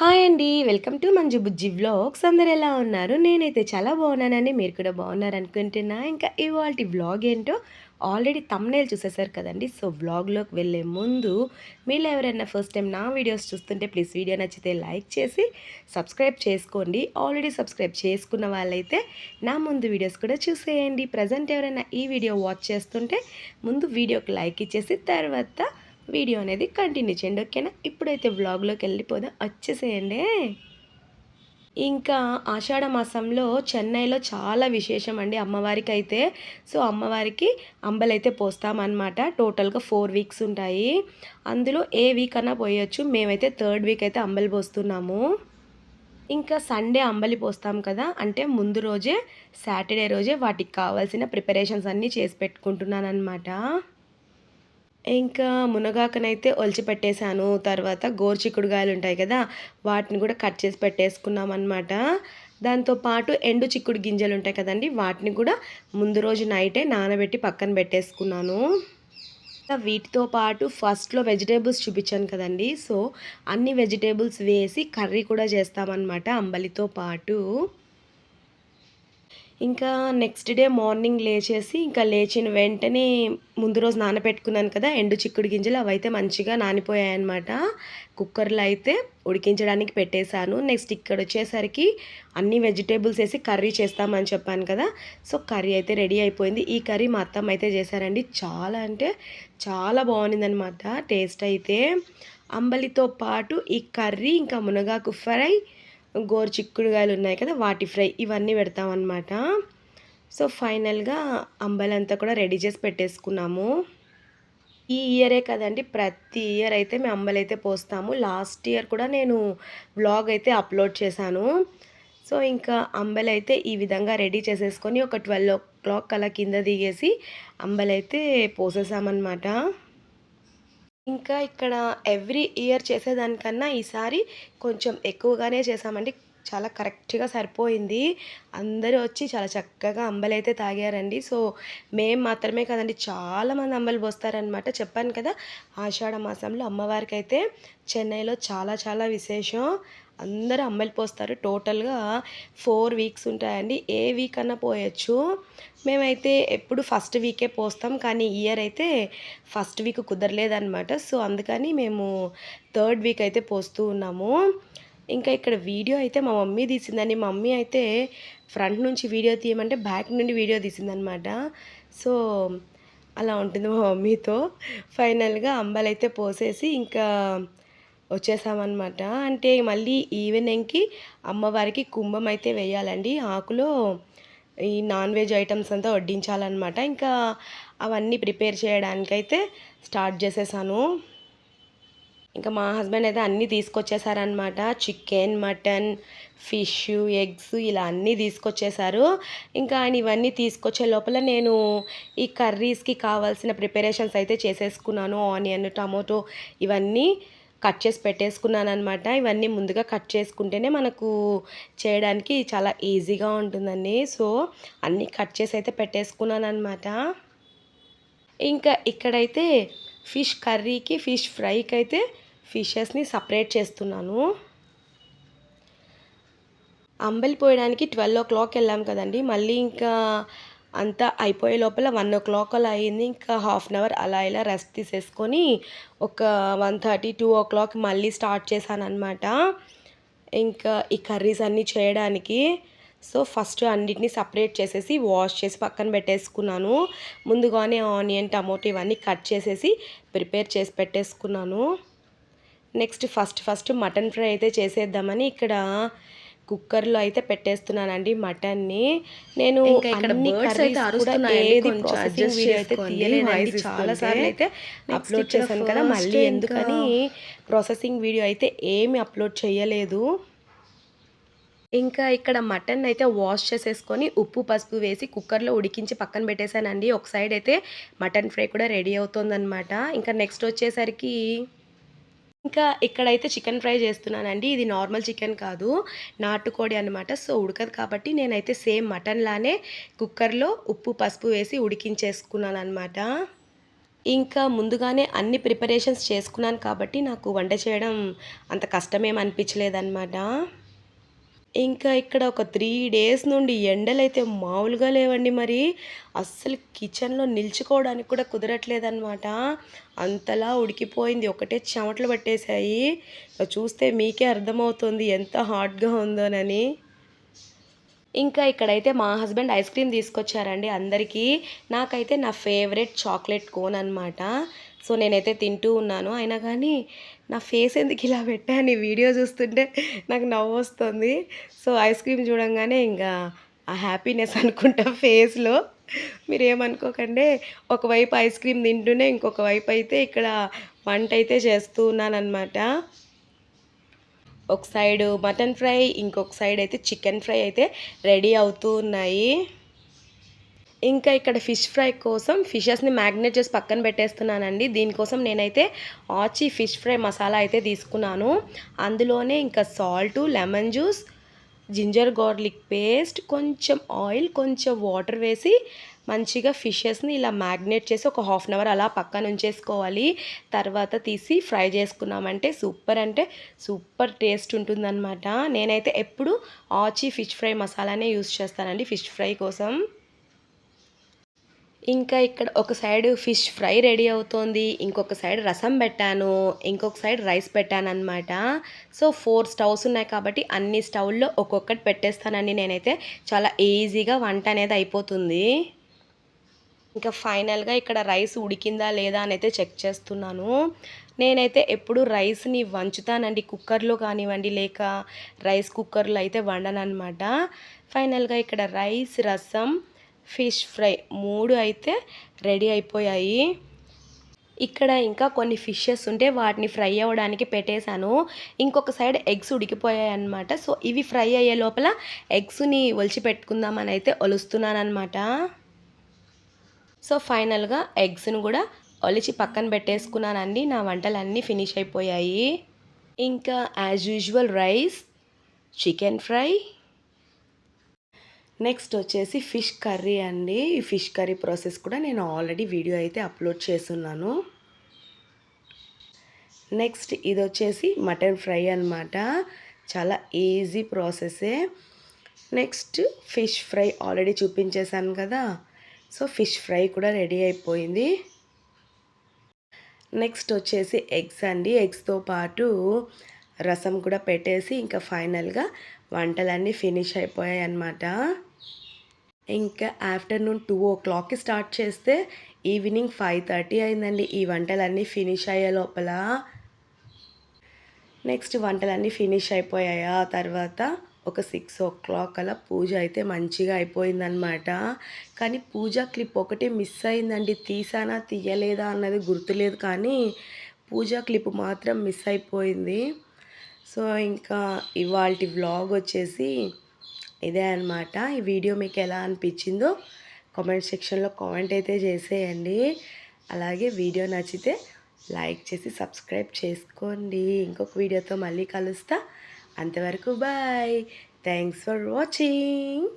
Hi అండి. Welcome to Manju Bujji vlogs. అందరు ఎలా ఉన్నారు? నేనైతే చాలా బాగున్నానండి. మీరు కూడా బాగున్నారు అనుకుంటున్నా. ఇంకా ఇవాళ వ్లాగ్ ఏంటో ఆల్రెడీ తమ్నేల్ చూసేసారు కదండి. సో వ్లాగ్లోకి వెళ్ళే ముందు మీరు ఎవరైనా ఫస్ట్ టైం నా వీడియోస్ చూస్తుంటే ప్లీజ్ వీడియో నచ్చితే లైక్ చేసి సబ్స్క్రైబ్ చేసుకోండి. ఆల్రెడీ సబ్స్క్రైబ్ చేసుకున్న వాళ్ళైతే నా ముందు వీడియోస్ కూడా చూసేయండి. ప్రజెంట్ ఎవరైనా ఈ వీడియో వాచ్ చేస్తుంటే ముందు వీడియోకి లైక్ ఇచ్చేసి తర్వాత వీడియో అనేది కంటిన్యూ చేయండి ఓకేనా? ఇప్పుడైతే వ్లాగ్లోకి వెళ్ళిపోదాం. వచ్చేసేయండి. ఇంకా ఆషాఢ మాసంలో చెన్నైలో చాలా విశేషం అండి అమ్మవారికి అయితే సో అమ్మవారికి అంబలైతే పోస్తామన్నమాట. టోటల్గా ఫోర్ వీక్స్ ఉంటాయి. అందులో ఏ వీక్ అన్నా పోయొచ్చు. మేమైతే థర్డ్ వీక్ అయితే అంబలి పోస్తున్నాము. ఇంకా సండే అంబలి పోస్తాం కదా. అంటే ముందు రోజే సాటర్డే రోజే వాటికి కావాల్సిన ప్రిపరేషన్స్ అన్నీ చేసి పెట్టుకుంటున్నాను అనమాట ఇంకా మునగాకనైతే ఒలిచి పెట్టేశాను. తర్వాత గోరుచిక్కుడుగాయలు ఉంటాయి కదా వాటిని కూడా కట్ చేసి పెట్టేసుకున్నాం అనమాట దాంతోపాటు ఎండు చిక్కుడు గింజలు ఉంటాయి కదండి వాటిని కూడా ముందు రోజు నైటే నానబెట్టి పక్కన పెట్టేసుకున్నాను. వీటితో పాటు ఫస్ట్లో వెజిటేబుల్స్ చూపించాను కదండి. సో అన్ని వెజిటేబుల్స్ వేసి కర్రీ కూడా చేస్తామన్నమాట అంబలితో పాటు. ఇంకా నెక్స్ట్ డే మార్నింగ్ లేచేసి ఇంకా లేచిన వెంటనే ముందు రోజు నానబెట్టుకున్నాను కదా ఎండు చిక్కుడు గింజలు అవైతే మంచిగా నానిపోయాయి అనమాట కుక్కర్లో అయితే ఉడికించడానికి పెట్టేశాను. నెక్స్ట్ ఇక్కడ వచ్చేసరికి అన్ని వెజిటేబుల్స్ వేసి కర్రీ చేస్తామని చెప్పాను కదా సో కర్రీ అయితే రెడీ అయిపోయింది. ఈ కర్రీ మా అత్తమ్మ అయితే చేశారండి. చాలా అంటే చాలా బాగుండిందనమాట టేస్ట్ అయితే. అంబలితో పాటు ఈ కర్రీ ఇంకా మునగాకు ఫ్రై గోరు చిక్కుడుగాయలు ఉన్నాయి కదా వాటి ఫ్రై ఇవన్నీ పెడతామన్నమాట. సో ఫైనల్గా అంబలంతా కూడా రెడీ చేసి పెట్టేసుకున్నాము. ఈ ఇయరే కదండి ప్రతి ఇయర్ అయితే మేము అంబలైతే పోస్తాము. లాస్ట్ ఇయర్ కూడా నేను వ్లాగ్ అయితే అప్లోడ్ చేశాను. సో ఇంకా అంబలైతే ఈ విధంగా రెడీ చేసేసుకొని ఒక ట్వెల్వ్ ఓ క్లాక్ అలా కింద దిగేసి అంబలైతే పోసేసామన్నమాట. ఇంకా ఇక్కడ ఎవ్రీ ఇయర్ చేసేదానికన్నా ఈసారి కొంచెం ఎక్కువగానే చేసామండి చాలా కరెక్ట్గా సరిపోయింది. అందరూ వచ్చి చాలా చక్కగా అంబలైతే తాగారండి. సో మేము మాత్రమే కదండి చాలామంది అంబలు పోస్తారనమాట చెప్పాను కదా ఆషాఢ మాసంలో అమ్మవారికి అయితే చెన్నైలో చాలా చాలా విశేషం. అందరూ అమ్మాయిలు పోస్తారు. టోటల్గా ఫోర్ వీక్స్ ఉంటాయండి. ఏ వీక్ అన్నా పోయచ్చు. మేమైతే ఎప్పుడు ఫస్ట్ వీకే పోస్తాం. కానీ ఇయర్ అయితే ఫస్ట్ వీక్ కుదరలేదన్నమాట. సో అందుకని మేము థర్డ్ వీక్ అయితే పోస్తూ ఉన్నాము. ఇంకా ఇక్కడ వీడియో అయితే మా మమ్మీ తీసిందని మా మమ్మీ అయితే ఫ్రంట్ నుంచి వీడియో తీయమంటే బ్యాక్ నుండి వీడియో తీసిందనమాట సో అలా ఉంటుంది మా మమ్మీతో. ఫైనల్గా అంబలైతే పోసేసి ఇంకా వచ్చేసామన్నమాట. అంటే మళ్ళీ ఈవినింగ్కి అమ్మవారికి కుంభం అయితే వేయాలండి. ఆకులో ఈ నాన్ వెజ్ ఐటమ్స్ అంతా వడ్డించాలన్నమాట. ఇంకా అవన్నీ ప్రిపేర్ చేయడానికైతే స్టార్ట్ చేసేసాను. ఇంకా మా హస్బెండ్ అయితే అన్నీ తీసుకొచ్చేసారనమాట చికెన్ మటన్ ఫిష్ ఎగ్స్ ఇలా అన్నీ తీసుకొచ్చేసారు. ఇంకా ఆయన ఇవన్నీ తీసుకొచ్చే లోపల నేను ఈ కర్రీస్కి కావాల్సిన ప్రిపరేషన్స్ అయితే చేసేసుకున్నాను. ఆనియన్ టమోటో ఇవన్నీ కట్ చేసి పెట్టేసుకున్నాను అనమాట ఇవన్నీ ముందుగా కట్ చేసుకుంటేనే మనకు చేయడానికి చాలా ఈజీగా ఉంటుందండి. సో అన్నీ కట్ చేసి అయితే పెట్టేసుకున్నాను అనమాట ఇంకా ఇక్కడైతే ఫిష్ కర్రీకి ఫిష్ ఫ్రైకి అయితే ఫిషెస్ని సపరేట్ చేస్తున్నాను. అంబలి పోయడానికి ట్వెల్వ్ ఓ క్లాక్ వెళ్ళాం కదండి. మళ్ళీ ఇంకా అంతా అయిపోయే లోపల వన్ ఓ క్లాక్ అలా అయింది. ఇంకా హాఫ్ అన్ అవర్ అలా ఇలా రెస్ట్ తీసేసుకొని ఒక one thirty two o'clock మళ్ళీ స్టార్ట్ చేశాను అనమాట ఇంకా ఈ కర్రీస్ అన్నీ చేయడానికి. సో ఫస్ట్ అన్నిటిని సపరేట్ చేసేసి వాష్ చేసి పక్కన పెట్టేసుకున్నాను. ముందుగానే ఆనియన్ టమోటో ఇవన్నీ కట్ చేసేసి ప్రిపేర్ చేసి పెట్టేసుకున్నాను. Next first first mutton fry అయితే చేసేద్దామని ఇక్కడ కుక్కర్లో అయితే పెట్టేస్తున్నానండి మటన్ని. నేను ఇక్కడ బర్డ్స్ అయితే అరుస్తున్నాయి కొంచెం అడ్జస్ట్ అయితే చాలా సార్లు అయితే అప్లోడ్ చేశాను కదా మళ్ళీ ఎందుకని ప్రాసెసింగ్ వీడియో అయితే ఏమి అప్లోడ్ చేయలేదు. ఇంకా ఇక్కడ మటన్ అయితే వాష్ చేసేసుకొని ఉప్పు పసుపు వేసి కుక్కర్లో ఉడికించి పక్కన పెట్టేశానండి. ఒక సైడ్ అయితే మటన్ ఫ్రై కూడా రెడీ అవుతుందన్నమాట. ఇంకా నెక్స్ట్ వచ్చేసరికి ఇంకా ఇక్కడైతే చికెన్ ఫ్రై చేస్తున్నానండి. ఇది నార్మల్ చికెన్ కాదు. నాటుకోడి అనమాట సో ఉడకదు కాబట్టి నేనైతే సేమ్ మటన్ లానే కుక్కర్లో ఉప్పు పసుపు వేసి ఉడికించేసుకున్నాను అనమాట ఇంకా ముందుగానే అన్ని ప్రిపరేషన్స్ చేసుకున్నాను కాబట్టి నాకు వంట చేయడం అంత కష్టమేం అనిపించలేదన్నమాట. ఇంకా ఇక్కడ ఒక త్రీ డేస్ నుండి ఎండలైతే మామూలుగా లేవండి మరి. అస్సలు కిచెన్లో నిల్చుకోవడానికి కూడా కుదరట్లేదన్నమాట. అంతలా ఉడికిపోయింది. ఒకటే చెమటలు పట్టేశాయి. చూస్తే మీకే అర్థమవుతుంది ఎంత హాట్గా ఉందోనని. ఇంకా ఇక్కడైతే మా హస్బెండ్ ఐస్ క్రీమ్ తీసుకొచ్చారండి అందరికీ. నాకైతే నా ఫేవరెట్ చాక్లెట్ కోన్ అనమాట సో నేనైతే తింటూ ఉన్నాను. అయినా కానీ నా ఫేస్ ఎందుకు ఇలా పెట్టాను ఈ వీడియో చూస్తుంటే నాకు నవ్వు వస్తుంది. సో ఐస్ క్రీమ్ చూడంగానే ఇంకా ఆ హ్యాపీనెస్ అనుకుంటా ఫేస్లో. మీరు ఏమనుకోకండి ఒకవైపు ఐస్ క్రీమ్ తింటూనే ఇంకొక వైపు అయితే ఇక్కడ వంట అయితే చేస్తూ ఉన్నాను ఒక సైడ్ మటన్ ఫ్రై ఇంకొక సైడ్ అయితే చికెన్ ఫ్రై అయితే రెడీ అవుతూ ఉన్నాయి. ఇంకా ఇక్కడ ఫిష్ ఫ్రై కోసం ఫిషెస్ని మ్యాగ్నేట్ చేసి పక్కన పెట్టేస్తున్నానండి. దీనికోసం నేనైతే ఆచి ఫిష్ ఫ్రై మసాలా అయితే తీసుకున్నాను. అందులోనే ఇంకా salt lemon juice ginger garlic paste కొంచెం ఆయిల్ కొంచెం వాటర్ వేసి మంచిగా ఫిషెస్ని ఇలా మ్యాగ్నేట్ చేసి ఒక హాఫ్ అన్ అవర్ అలా పక్కన ఉంచేసుకోవాలి. తర్వాత తీసి ఫ్రై చేసుకున్నామంటే సూపర్ అంటే సూపర్ టేస్ట్ ఉంటుందన్నమాట. నేనైతే ఎప్పుడు ఆచి ఫిష్ ఫ్రై మసాలానే యూస్ చేస్తానండి ఫిష్ ఫ్రై కోసం. ఇంకా ఇక్కడ ఒక సైడ్ ఫిష్ ఫ్రై రెడీ అవుతోంది ఇంకొక సైడ్ రసం పెట్టాను ఇంకొక సైడ్ రైస్ పెట్టాను అనమాట సో ఫోర్ స్టవ్స్ ఉన్నాయి కాబట్టి అన్ని స్టవ్ల్లో ఒక్కొక్కటి పెట్టేస్తానండి. నేనైతే చాలా ఈజీగా వంట అనేది అయిపోతుంది. ఇంకా ఫైనల్గా ఇక్కడ రైస్ ఉడికిందా లేదా అని అయితే చెక్ చేస్తున్నాను. నేనైతే ఎప్పుడు రైస్ని వంచుతానండి కుక్కర్లో కానివ్వండి లేక రైస్ కుక్కర్లో అయితే వండనమాట అనమాట ఫైనల్గా ఇక్కడ రైస్ రసం ఫిష్ ఫ్రై మూడు అయితే రెడీ అయిపోయాయి. ఇక్కడ ఇంకా కొన్ని ఫిషెస్ ఉంటే వాటిని ఫ్రై అవ్వడానికి పెట్టేశాను. ఇంకొక సైడ్ ఎగ్స్ ఉడికిపోయాయి అనమాట సో ఇవి ఫ్రై అయ్యే లోపల ఎగ్స్ని ఒలిచి పెట్టుకుందామని అయితే ఒలుస్తున్నాను అనమాట సో ఫైనల్గా ఎగ్స్ను కూడా ఒలిచి పక్కన పెట్టేసుకున్నానండి. నా వంటలన్నీ ఫినిష్ అయిపోయాయి. ఇంకా as usual rice chicken fry next వచ్చేసి ఫిష్ కర్రీ అండి. ఈ ఫిష్ కర్రీ ప్రాసెస్ కూడా నేను ఆల్రెడీ వీడియో అయితే అప్లోడ్ చేస్తున్నాను. నెక్స్ట్ ఇది వచ్చేసి మటన్ ఫ్రై అనమాట చాలా ఈజీ ప్రాసెసే నెక్స్ట్ ఫిష్ ఫ్రై ఆల్రెడీ చూపించేశాను కదా. సో ఫిష్ ఫ్రై కూడా రెడీ అయిపోయింది. నెక్స్ట్ వచ్చేసి ఎగ్స్ అండి. ఎగ్స్తో పాటు రసం కూడా పెట్టేసి ఇంకా ఫైనల్గా వంటలన్నీ ఫినిష్ అయిపోయాయి అన్నమాట ఇంకా ఆఫ్టర్నూన్ టూ ఓ క్లాక్కి స్టార్ట్ చేస్తే ఈవినింగ్ ఫైవ్ థర్టీ అయిందండి. ఈ వంటలన్నీ ఫినిష్ అయ్యే లోపల. నెక్స్ట్ వంటలన్నీ ఫినిష్ అయిపోయాయా. తర్వాత ఒక సిక్స్ ఓ క్లాక్ అలా పూజ అయితే మంచిగా అయిపోయిందనమాట కానీ పూజ క్లిప్ ఒకటి మిస్ అయిందండి. తీసానా తీయలేదా అన్నది గుర్తులేదు కానీ పూజ క్లిప్ మాత్రం మిస్ అయిపోయింది. సో ఇంకా ఇవాళ వ్లాగ్ వచ్చేసి ఇదే అనమాట ఈ వీడియో మీకు ఎలా అనిపించిందో కామెంట్ సెక్షన్లో కామెంట్ అయితే చేసేయండి. అలాగే వీడియో నచ్చితే లైక్ చేసి సబ్స్క్రైబ్ చేసుకోండి. ఇంకొక వీడియోతో మళ్ళీ కలుస్తా. అంతవరకు బాయ్. Thanks for watching.